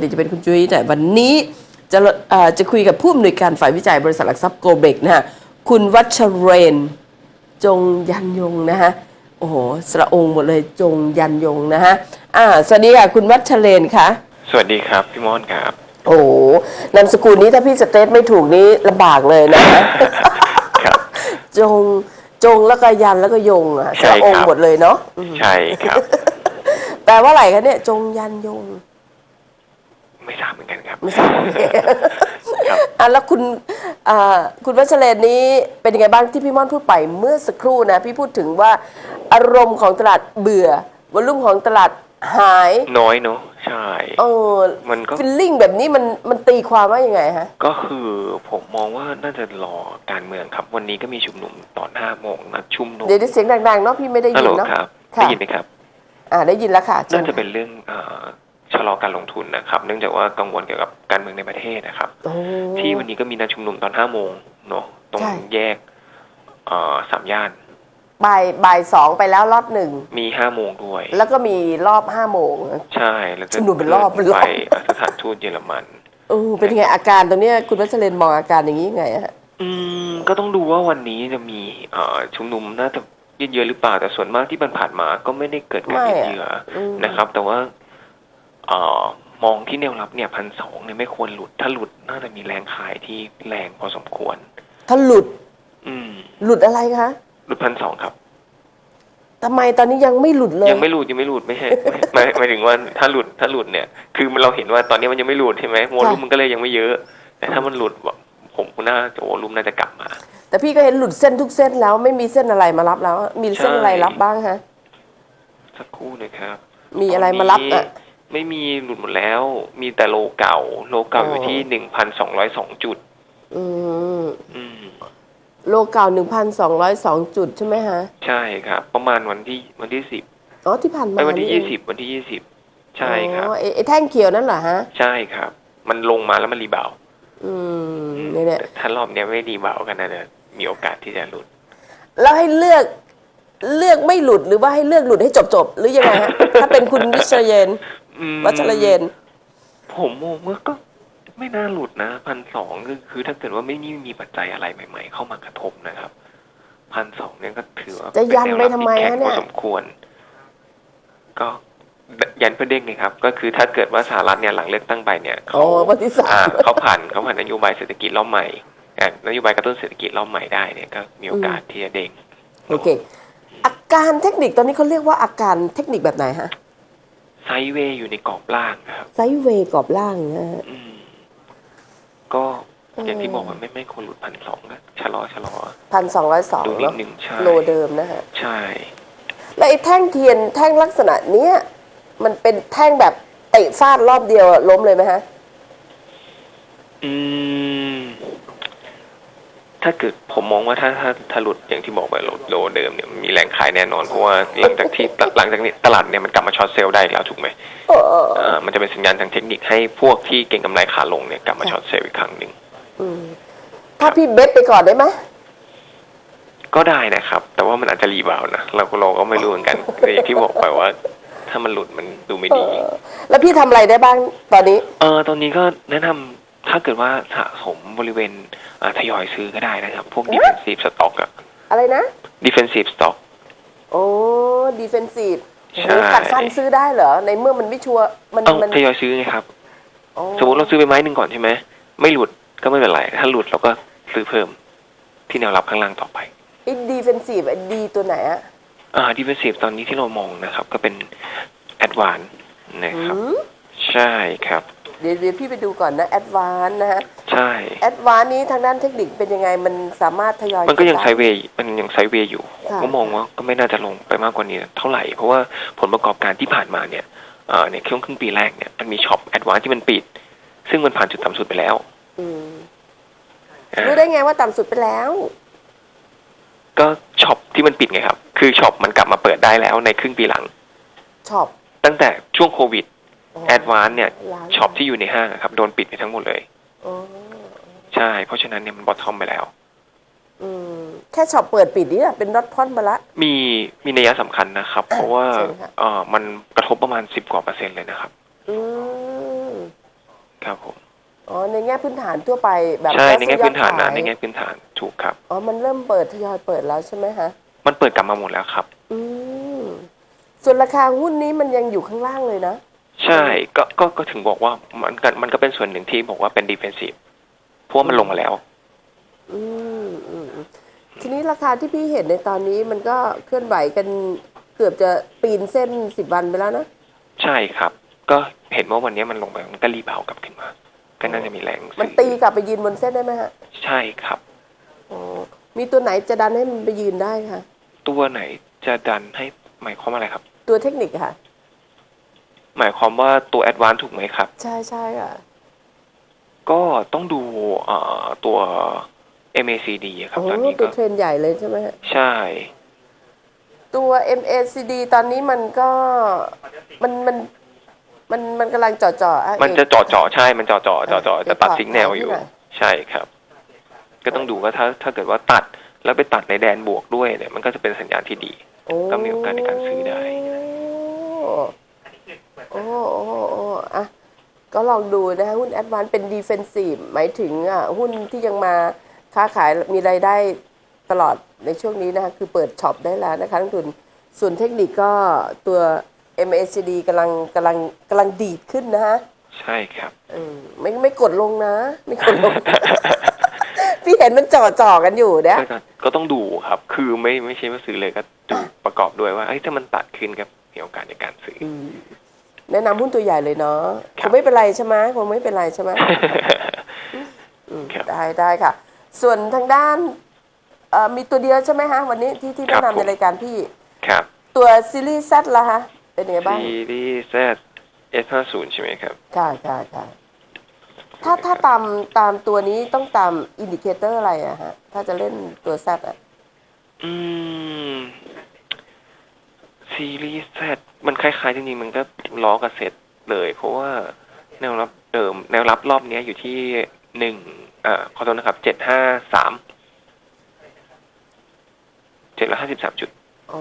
เดี๋ยวจะเป็นคุณจุ้ยแต่วันนี้จะเอ่อจะคุยกับผู้อำนวยการฝ่ายวิจัยบริษัทหลักทรัพย์โกเบกนะฮะคุณวัชเรน จงยันยงนะฮะโอ้โหสระองค์หมดเลยจงยันยงนะฮะอ่าสวัสดีค่ะคุณวัชเรนค่ะสวัสดีครับพี่ม่อนครับ โอ้โหนามสกุลนี้ถ้าพี่สเตทไม่ถูกนี้ลำบากเลยนะฮะครับจงจงแล้วก็ยันแล้วก็ยงอะสใช่ระองครัค์บหมดเลยเนาะอืมใช่ครับแปลว่าอะไรคะเนี่ยจงยันยง ไม่ทราบเหมือนกันครับ ไม่ทราบโอเคครับอะแล้วคุณอ่าคุณวัชเรนนี้เป็นยังไงบ้างที่พี่ม่อนพูดไปเมื่อสักครู่นะ พี่พูดถึงว่าอารมณ์ของตลาดเบื่อวอลุ่มของตลาดหายน้อยเนอะใช่ เออมันก็ ฟิลลิ่งแบบนี้มันมันตีความว่ายังไงฮะ ก็คือผมมองว่าน่าจะรอการเมืองครับ วันนี้ก็มีชุมนุมตอนห้าโมงนัดชุมนุมเดี๋ยวได้เสียงดังๆเนาะพี่ไม่ได้ฮัลยิโหลนเนาะ ครับค่ะ ได้ยินไหมครับ อ่าได้ยินแล้วค่ะชิญน่าจะเป็นเรื่องเอ่อ ชะลอการลงทุนนะครับ เนื่องจากว่ากังวลเกี่ยวกับการเมืองในประเทศนะครับโอ้ที่วันนี้ก็มีนัดชุมนุมตอนห้าโมงเนาะตรงใช่ แยกเอ่อสามย่าน บ่ายบ่ายสองไปแล้วรอบหนึ่ง มีห้าโมงด้วย แล้วก็มีรอบห้าโมง ใช่แล้วก็ชุมนุมเป็นรอบเป็นรอบ ไปสถานทูตเยอรมัน เออเป็นยังไงอาการตรงเนี้ยคุณวัชเรนมองอาการอย่างนี้ยังไงฮะ อืมก็ต้องดูว่าวันนี้จะมีเอ่อชุมนุมน่าจะยืดเยื้อหรือเปล่าแต่ส่วนมากที่มันผ่านมาก็ไม่ได้เกิดการไม่ยืดอะเยื้ออืมนะครับ แต่ว่าเอ่อมองที่แนวรับเนี่ยพันสองเนี่ยไม่ควรหลุด ถ้าหลุดน่าจะมีแรงขายที่แรงพอสมควร ถ้าหลุด อืม หลุดอะไรคะหลุดพันสองครับทำไมตอนนี้ยังไม่หลุดเลย ยังไม่หลุดยังไม่หลุดไม่ใช่หมายหมายถึงว่าถ้าหลุดถ้าหลุดเนี่ย คือเราเห็นว่าตอนนี้มันยังไม่หลุดใช่ไหมโวลุ่มมันก็เลยยังไม่เยอะ แต่ถ้ามันหลุดแบบผมน่าจะโวลุ่มน่าจะกลับมา แต่พี่ก็เห็นหลุดเส้นทุกเส้นแล้วไม่มีเส้นอะไรมารับแล้ว มีเส้นใช่อะไรรับบ้างฮะสักครู่นะครับ มีอะไรมารับอะ ไม่มีหลุดหมดแล้ว มีแต่โลเก่า โลเก่าอ๋อออยู่ที่หนึ่งพันสองร้อยสองจุด อืมอืม โลเก่าหนึ่งพันสองร้อยสองจุดใช่ไหมฮะ ใช่ครับ ประมาณวันที่วันที่สิบอ๋อที่ผ่านมาไอ้ยวันที่เองยี่สิบวันที่ยี่สิบใช่ครับอ๋อไอ้ไอ้แท่งเขียวนั่นเหรอฮะ ใช่ครับ มันลงมาแล้วมันรีบาวด์อืมเนี่ยเนี่ยแต่ถ้ารอบเนี้ยไม่รีบาวด์กันนะเนี่ยมีโอกาสที่จะหลุด แล้วให้เลือกเลือกไม่หลุดหรือว่าให้เลือกหลุดให้จบจบๆหรือยังไงฮะถ้าเป็นคุณวิชรเยน อืมวัชรเยนผมมองว่าก็ไม่น่าหลุดนะพันสองคือคือถ้าเกิดว่าไม่มีมีปัจจัยอะไรใหม่ ๆ เข้ามากระทบนะครับพันสองเนี่ยก็ถือว่าจะยันไปเป็แวรับทำไมที่แข็งฮะเนี่ยพอสมควร ก็ยันเพื่อเด้งเลยครับ ก็คือถ้าเกิดว่าสหรัฐเนี่ยหลังเลือกตั้งไปเนี่ยโอ้เขาวันที่สาอ่ามเขาผ่านเขาผ่านนโยบายเศรษฐกิจรอบใหม่อ่านโยบายกระตุ้นเศรษฐกิจรอบใหม่ได้เนี่ยก็มีโอกาสที่จะเด้งโอเคอาการเทคนิคตอนนี้เขาเรียกว่าอาการเทคนิคแบบไหนฮะ ไซด์เวย์อยู่ในกรอบล่างนะครับ ไซด์เวย์กรอบล่างนะฮะอืม ก็เออออย่างที่บอกมันไม่ไม่ควรหลุดพันสองก็ชะลอชะลอพันสองร้อยสองดูนิดเนาะหนึ่งใช่โลเดิมนะฮะ ใช่ แล้วไอ้แท่งเทียนแท่งลักษณะเนี้ยมันเป็นแท่งแบบเตะฟาดรอบเดียวอะล้มเลยไหมฮะ อืม ถ้าเกิดผมมองว่าถ้าถ้าถ้าหลุดอย่างที่บอกไปโลโลเดิมเนี่ยมีแรงขายแน่นอน เพราะว่าหลังจากที่หลังจากนี้ตลาดเนี่ยมันกลับมาช็อตเซลล์ได้อีกแล้วถูกไหมเออเอออ่ามันจะเป็นสัญญาณทางเทคนิคให้พวกที่เก่งกำไรขาลงเนี่ยกลับมาช็อตเซลล์อีกครั้งหนึ่งอืมถ้าพี่เบสไปก่อนได้ไหมก็ได้นะครับ แต่ว่ามันอาจจะรีบาวด์นะเราก็เราก็ไม่รู้เหมือนกันแต่อย่างที่บอกไปว่า ถ้ามันหลุดมันดูไม่เอดีอแล้วพี่ทำอะไรได้บ้างตอนนี้ เออตอนนี้ก็แนะนำถ้าเกิดว่าสะสม บริเวณอ่าทยอยซื้อก็ได้นะครับ พวก defensive stock อะอะไรนะ defensive stock โอ้ดีเฟนซีฟใช่กัดฟันซื้อได้เหรอ ในเมื่อมันไม่ชัวร์มันเอามันทยอยซื้อไงครับโอ้สมมติเราซื้อไปไม้หนึ่งก่อนใช่ไหม ไม่หลุดก็ไม่เป็นไร ถ้าหลุดเราก็ซื้อเพิ่ม ที่แนวรับข้างล่างต่อไปไอ้ดีเฟนซีฟไอ้ดีตัวไหนอะอ่า defensive ตอนนี้ที่เรามองนะครับ ก็เป็น advance นะครับหืมใช่ครับ เดี๋ยวเดี๋ยวพี่ไปดูก่อนนะแอดวานนะฮะใช่แอดวานนี้ทางด้านเทคนิคเป็นยังไงมันสามารถทยอย มันก็ยังด้ไซด์เวย์มันยังไซด์เวย์อยู่ค่ะก็มองว่าก็ไม่น่าจะลงไปมากกว่านี้เท่าไหร่ เพราะว่าผลประกอบการที่ผ่านมาเนี่ยเอ่อในช่วงครึ่งปีแรกเนี่ยมันมีช็อปแอดวานที่มันปิด ซึ่งมันผ่านจุดต่ำสุดไปแล้วอืมอ่ารู้ได้ไงว่าต่ำสุดไปแล้ว ก็ช็อปที่มันปิดไงครับ คือช็อปมันกลับมาเปิดได้แล้วในครึ่งปีหลังช็อปตั้งแต่ช่วงโควิดอ๋อ แอดวานเนี่ยร้านช็อปที่อยู่ในห้างอะครับโดนปิดไปทั้งหมดเลยอ๋อใช่ เพราะฉะนั้นเนี่ยมันบอททอมไปแล้วอืมแค่ช็อปเปิดปิดนี่อะเป็นรถพ่อนมาละ มีมีนัยสำคัญนะครับ เพราะว่าเชิญค่ะเออมันกระทบประมาณสิบกว่าเปอร์เซ็นต์เลยนะครับอืมครับผมอ๋อในแง่พื้นฐานทั่วไปแบบใช่ว่าในแง่ซื้อยอพื้ดนฐานนะขายในแง่พื้นฐานถูกครับอ๋อมันเริ่มเปิดทยอยเปิดแล้วใช่ไหมฮะมันเปิดกลับมาหมดแล้วครับ อืมส่วนราคาหุ้นนี้มันยังอยู่ข้างล่างเลยนะ ใช่ก็ก็ก็ถึงบอกว่ามันก็มันก็เป็นส่วนหนึ่งที่บอกว่าเป็นดีเฟนซีฟเพราะว่ามันลงมาแล้ว อืมอืมอืมทีนี้ราคาที่พี่เห็นในตอนนี้มันก็เคลื่อนไหวกันเกือบจะปีนเส้นสิบวันไปแล้วนะ ใช่ครับ ก็เห็นว่าวันนี้มันลงไปมันก็รีบาวกลับขึ้นมา ก็น่าจะมีแรงมันซื้อตีกลับไปยืนบนเส้นได้ไหมฮะใช่ครับ อ๋อมีตัวไหนจะดันให้มันไปยืนได้คะตัวไหนจะดันให้หมายความว่าอะไรครับ ตัวเทคนิคค่ะ หมายความว่าตัวแอดวานถูกไหมครับ ใช่ใช่ค่ะ ก็ต้องดูเอ่อตัว MACD อะครับโอ้ตอนนี้ตัก็วเทรนใหญ่เลยใช่ไหมฮะใช่ ตัว MACD ตอนนี้มันก็มันมันมันมันกำลังจ่อจ่อๆอ่มันจะเอก เจาะเจาะใช่ มันเจาะเจาะเจาะเจาะเออจะตัดเดี๋ยวสิงแนวอยู่ขอให้หน่อย ใช่ครับ ก็ต้องดูว่าถ้าถ้าเกิดว่าตัดแล้วไปตัดในแดนบวกด้วยเนี่ย มันก็จะเป็นสัญญาณที่ดีโอ้ก็มีโอกาสในการซื้อได้โอ้โอ้โอ้อะ ก็ลองดูนะฮะหุ้นแอดวานเป็นดีเฟนซีฟหมายถึงอะหุ้นที่ยังมาค้าขายมีรายได้ตลอดในช่วงนี้นะคะคือเปิดช็อปได้แล้วนะคะนักทุนส่วนเทคนิคก็ตัว MACD กำลังกำลังกำลังดีดขึ้นนะฮะใช่ครับเออไม่ไม่กดลงนะ ไม่กดลง พี่เห็นมันจ่อจ่อๆกันอยู่เนี่ยก็ก็ก็ต้องดูครับ คือไม่ไม่ใช่ว่าซื้อเลยก็ดูประกอบด้วยว่าเอ้ยถ้ามันตัดขึ้นก็มีโอกาสในการซื้ออืม แนะนำหุ้นตัวใหญ่เลยเนาะคครับงไม่เป็นไรใช่ไหมคงไม่เป็นไรใช่ไหม อืมครับได้ได้ค่ะ ส่วนทางด้านเอ่อมีตัวเดียวใช่ไหมฮะ วันนี้ที่ที่ครัแนะบนำในผม รายการพี่ ครับตัวซีรีส์ Z ละฮะ เป็นยังไงบ้าง ซีรีส์ Z S50 ใช่ไหมครับค่ะค่ะค่ะถ้าถ้าตามตามตัวนี้ต้องตามอินดิเคเตอร์อะไรอะฮะ ถ้าจะเล่นตัว Z อะอืม ซีรีส์ Z มันคล้ายๆจริงๆมันก็ล้อกับเซตเลย เพราะว่าแนวรับเดิม แนวรับรอบเนี้ยอยู่ที่หนึ่งอ่าขอโทษนะครับเจ็ดห้าสามเจ็ดร้อยห้าสิบสามจุดอ๋อ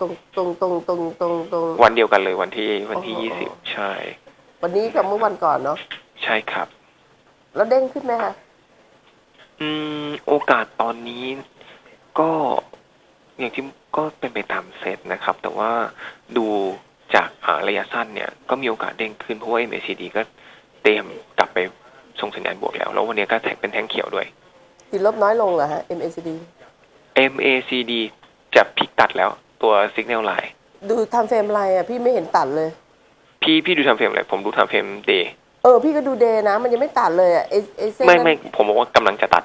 ตรงตรงตรงตรงตรงตรงวันเดียวกันเลยวันที่วันที่อ๋อยี่สิบใช่ วันนี้กับเมื่อวันก่อนเนาะใช่ครับ แล้วเด้งขึ้นไหมคะอืม โอกาสตอนนี้ก็อย่างที่ ก็เป็นไปตามเซตนะครับ แต่ว่าดูจากอ่าระยะสั้นเนี่ย ก็มีโอกาสเด้งขึ้น เพราะว่า MACD ก็เตรียมกลับไปส่งสัญญาณบวกแล้ว แล้ววันนี้ก็แท็กเป็นแท่งเขียวด้วย ติดลบน้อยลงเหรอฮะ MACD MACD จะพลิกตัดแล้วตัว Signal Line ดูทำเฟรมอะไรอะพี่ไม่เห็นตัดเลย พี่พี่ดูทำเฟรมอะไรผมดูทำเฟรมเดย์เออ พี่ก็ดูเดย์นะ มันยังไม่ตัดเลยอะไอไอเส้นไม่นั้นไม่ผมบอกว่ากำลังจะตัด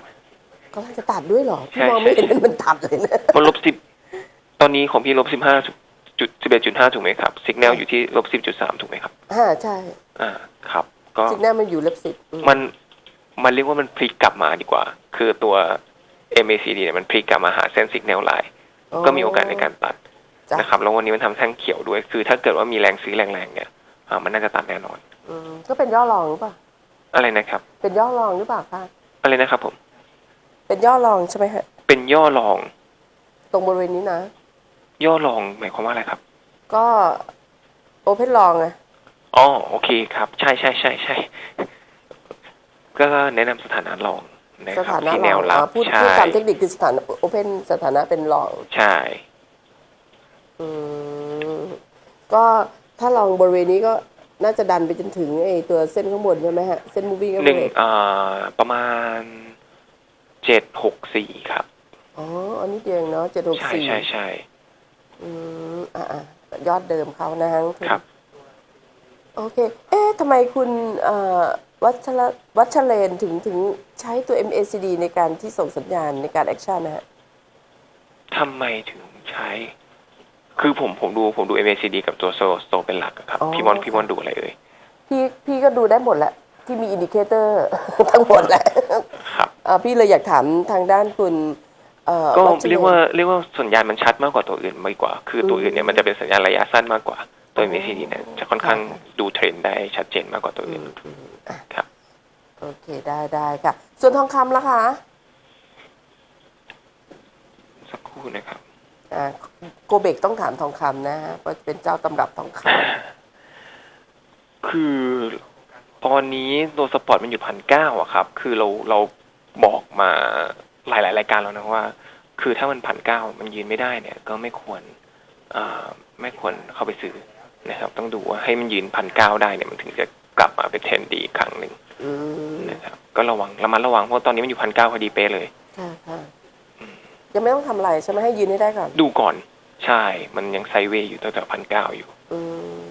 กำลังจะตัดด้วยเหรอพี่ใช่มองไม่ใช่เห็นมันตัดเลยนะมันลบสิบ ตอนนี้ของพี่ลบสิบห้าจุดสิบเอ็ดจุดห้าถูกไหมครับ Signal อยู่ที่ลบสิบจุดสามถูกไหมครับ อ่าใช่อ่าครับ ก็สิกหน้ามันอยู่ลบสิบอืมมันมันเรียกว่ามันพลิกกลับมาดีกว่า คือตัว MACD เนี่ยมันพลิกกลับมาหาเส้น Signal Line ก็มีโอกาสในการตัดจ้ะนะครับแล้ววันนี้มันทำแท่งเขียวด้วย คือ ถ้าเกิดว่ามีแรงซื้อแรงๆเนี่ยอ่ามันน่าจะตัดแน่นอนอืมก็เป็นย่อรองหรือเปล่าอะไรนะครับ เป็นย่อรองหรือเปล่าคะอะไรนะครับผม เป็นย่อรองใช่ไหมฮะเป็นย่อรอง ตรงบริเวณนี้นะ ย่อรองหมายความว่าอะไรครับ ก็โอเพนลองไงอ๋อโอเคครับ ใช่ใช่ใช่ใช่ก็แนะนำสถานะรองนะสครับถานะที่รแนองวรับอ่าพูดใช่พูดตามเทคนิคคือสถานะโอเพนสถานะเป็นรอง ใช่ อืมก็ถ้าลองบริเวณนี้ก็น่าจะดันไปจนถึงไอ้ตัวเส้นข้างบนใช่ไหมฮะ เส้น moving หนึ่ง average อ่า ประมาณเจ็ดหกสี่ครับ อ๋อ อันนี้เดียวเองเนาะเจ็ดหกใช่สี่ใช่ใช่ อืมอ่าอ่ายอดเดิมเขานะฮะครับ โอเค เอ๊ะทำไมคุณเอ่อวัชรวัชเลนถึงถึงใช้ตัว MACD ในการที่ส่งสัญญาณในการแอคชั่นนะฮะ ทำไมถึงใช้ คือผมผมดูผมดู MACD กับตัวโซโซเป็นหลักอะครับ อ๋อ พี่มอนพี่มอนดูอะไรเอ่ย พี่พี่ก็ดูได้หมดแหละ ที่มีอินดิเคเตอร์ ทั้งหมดแหละ ครับ เอ่อพี่เลยอยากถามทางด้านคุณ เอ่อก็ชลนเรียกว่าเรียกว่าสัญญาณมันชัดมากกว่าตัวอื่นมากกว่า คือตัวอืมอื่นเนี่ยมันจะเป็นสัญญาณระยะสั้นมากกว่า ตัว MACD เนี่ยจะค่อนข้างค่ะดูเทรนด์ได้ชัดเจนมากกว่าตัวอื่นครับโอเคได้ได้ค่ะ ส่วนทองคำล่ะคะสักครู่นะครับอ่าโกเบกต้องถามทองคำนะฮะเพราะเป็นเจ้าตำรับทองคคือตอนนี้ตัวสปอร์ตมันอยู่พันเก้าอะครับ คือเราเราบอกมา หลาย ๆ รายการแล้วนะว่า คือถ้ามันพันเก้ามันยืนไม่ได้เนี่ย ก็ไม่ควรอ่าไม่ควรเข้าไปซื้อนะครับ ต้องดูว่าให้มันยืนพันเก้าได้เนี่ยมันถึงจะกลับมาเป็นเทรนดีอีกครั้งหนึ่งอืมนะครับก็ระวังระมัดระวังเพราะตอนนี้มันอยู่พันเก้าพอดีเป๊ะเลยค่ะค่ะยังไม่ต้องทำอะไรใช่ไหมให้ยืนให้ได้ก่อน ดูก่อน ใช่ มันยังไซด์เวย์อยู่ตั้งแต่พันเก้าอยู่ อืม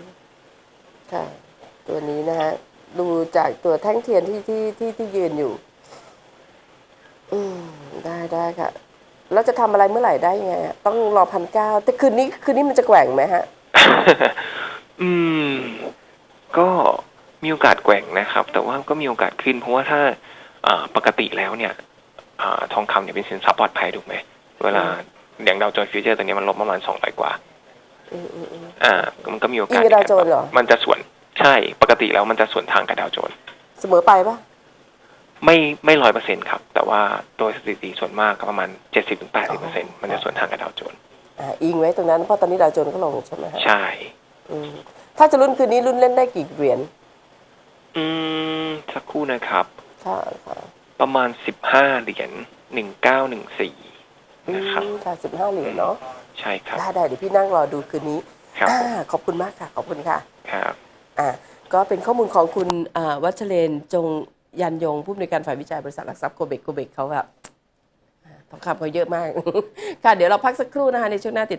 ค่ะ ตัวนี้นะฮะดูจากตัวแท่งเทียนที่ที่ที่ที่ยืนอยู่อืม ได้ได้ค่ะ แล้วจะทำอะไรเมื่อไหร่ได้ยังไงอะต้องรอพันเก้าแต่คืนนี้คืนนี้มันจะแกว่งไหมฮะ อืม ก็มีโอกาสแกว่งนะครับ แต่ว่าก็มีโอกาสขึ้น เพราะว่าถ้าอ่าปกติแล้วเนี่ยอ่าทองคำเนี่ยเป็นสินทรัพย์ปลอดภัยถูกไหมเวลาอย่างดาวโจนส์ฟิวเจอร์ตัวนี้มันลบประมาณสองร้อยกว่าอืมอืมอืมอ่า มันก็มีโอกาสอิงกับดาวโจนส์เหรอมันจะส่วน ใช่ ปกติแล้วมันจะส่วนทางกับดาวโจนส์เสมอไปปะ ไม่ไม่ร้อยเปอร์เซ็นครับ แต่ว่าโดยสถิติส่วนมากก็ประมาณเจ็ดสิบถึงแปดสิบเปอร์เซ็นมันจะส่วนทางกับดาวโจนส์อ่าอิงไว้ตรงนั้นเพราะตอนนี้ดาวโจนส์ก็ลงใช่ไหมฮะใช่ อืมถ้าจะลุ้นคืนนี้ลุ้นเล่นได้กี่เหรียญอืมสักครู่นะครับ ค่ะค่ะประมาณสิบห้าเหรียญหนึ่งเก้าหนึ่งสี่อืนะครับมค่ะสิบห้าเหรียญเนาะใช่ครับ ได้ได้เดี๋ยวพี่นั่งรอดูคืนนี้ครับอ่าผมขอบคุณมากค่ะ ขอบคุณค่ะ ครับ อ่าก็เป็นข้อมูลของคุณอ่าวัชเรนจง ยันยงผู้อำนวยการฝ่ายวิจัยบริษัทหลักทรัพย์โกเบกโกเบกเขาแบบทองคำเขาเยอะมาก ค่ะ เดี๋ยวเราพักสักครู่นะคะ ในช่วงหน้าติด